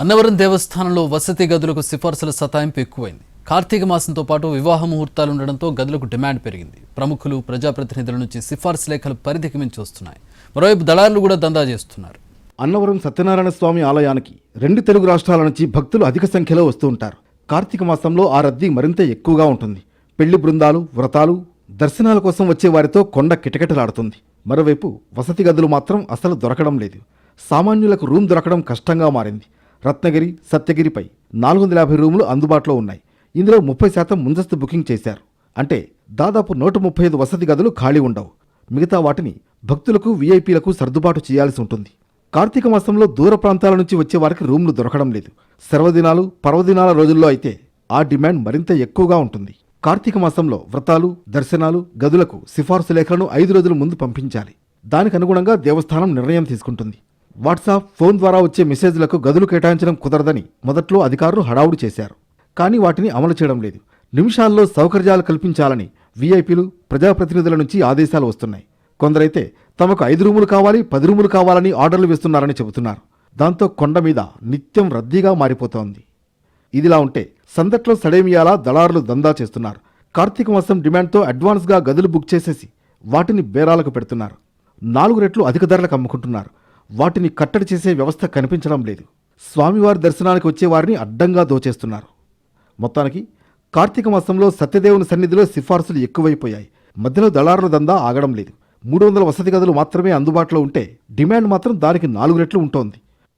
అన్నవరం దేవస్థానంలో వసతి గదులకు సిఫార్సుల సతాయింపు ఎక్కువైంది. కార్తీక మాసంతో పాటు వివాహ ముహూర్తాలు ఉండడంతో గదులకు డిమాండ్ పెరిగింది. ప్రముఖులు ప్రజాప్రతినిధుల నుంచి సిఫార్సు లేఖలు పరిధికి మించి వస్తున్నాయి. మరోవైపు దళారులు కూడా దందా చేస్తున్నారు. అన్నవరం సత్యనారాయణ స్వామి ఆలయానికి రెండు తెలుగు రాష్ట్రాల నుంచి భక్తులు అధిక సంఖ్యలో వస్తూ ఉంటారు. కార్తీక మాసంలో ఆ రద్దీ మరింత ఎక్కువగా ఉంటుంది. పెళ్ళి బృందాలు వ్రతాలు దర్శనాల కోసం వచ్చే వారితో కొండ కిటకిటలాడుతుంది. మరోవైపు వసతి గదులు మాత్రం అసలు దొరకడం లేదు. సామాన్యులకు రూమ్ దొరకడం కష్టంగా మారింది. రత్నగిరి సత్యగిరిపై నాలుగు వందల యాభై రూములు అందుబాటులో ఉన్నాయి. ఇందులో ముప్పై శాతం ముందస్తు బుకింగ్ చేశారు. అంటే దాదాపు నూట ముప్పై ఐదు వసతి గదులు ఖాళీ ఉండవు. మిగతా వాటిని భక్తులకు వీఐపీలకు సర్దుబాటు చేయాల్సి ఉంటుంది. కార్తీక మాసంలో దూర ప్రాంతాల నుంచి వచ్చే వారికి రూమ్లు దొరకడం లేదు. సర్వదినాలు పర్వదినాల రోజుల్లో అయితే ఆ డిమాండ్ మరింత ఎక్కువగా ఉంటుంది. కార్తీక మాసంలో వ్రతాలు దర్శనాలు గదులకు సిఫార్సు లేఖలను ఐదు రోజుల ముందు పంపించాలి. దానికి అనుగుణంగా దేవస్థానం నిర్ణయం తీసుకుంటుంది. వాట్సాప్ ఫోన్ ద్వారా వచ్చే మెసేజ్లకు గదులు కేటాయించడం కుదరదని మొదట్లో అధికారులు హడావుడి చేశారు. కానీ వాటిని అమలు చేయడం లేదు. నిమిషాల్లో సౌకర్యాలు కల్పించాలని వీఐపీలు ప్రజాప్రతినిధుల నుంచి ఆదేశాలు వస్తున్నాయి. కొందరైతే తమకు ఐదు రూములు కావాలి పది రూములు కావాలని ఆర్డర్లు వేస్తున్నారని చెబుతున్నారు. దాంతో కొండ మీద నిత్యం రద్దీగా మారిపోతోంది. ఇదిలా ఉంటే సందట్లో సడేమియాలా దళారులు దందా చేస్తున్నారు. కార్తీక మాసం డిమాండ్తో అడ్వాన్స్గా గదులు బుక్ చేసేసి వాటిని బేరాలకు పెడుతున్నారు. నాలుగు రెట్లు అధిక ధరలకు అమ్ముకుంటున్నారు. వాటిని కట్టడి చేసే వ్యవస్థ కనిపించడం లేదు. స్వామివారి దర్శనానికి వచ్చే వారిని అడ్డంగా దోచేస్తున్నారు. మొత్తానికి కార్తీక మాసంలో సత్యదేవుని సన్నిధిలో సిఫార్సులు ఎక్కువైపోయాయి. మధ్యలో దళారుల దందా ఆగడం లేదు. మూడు వందల వసతి గదులు మాత్రమే అందుబాటులో ఉంటే డిమాండ్ మాత్రం దానికి నాలుగు రెట్లు ఉంటోంది.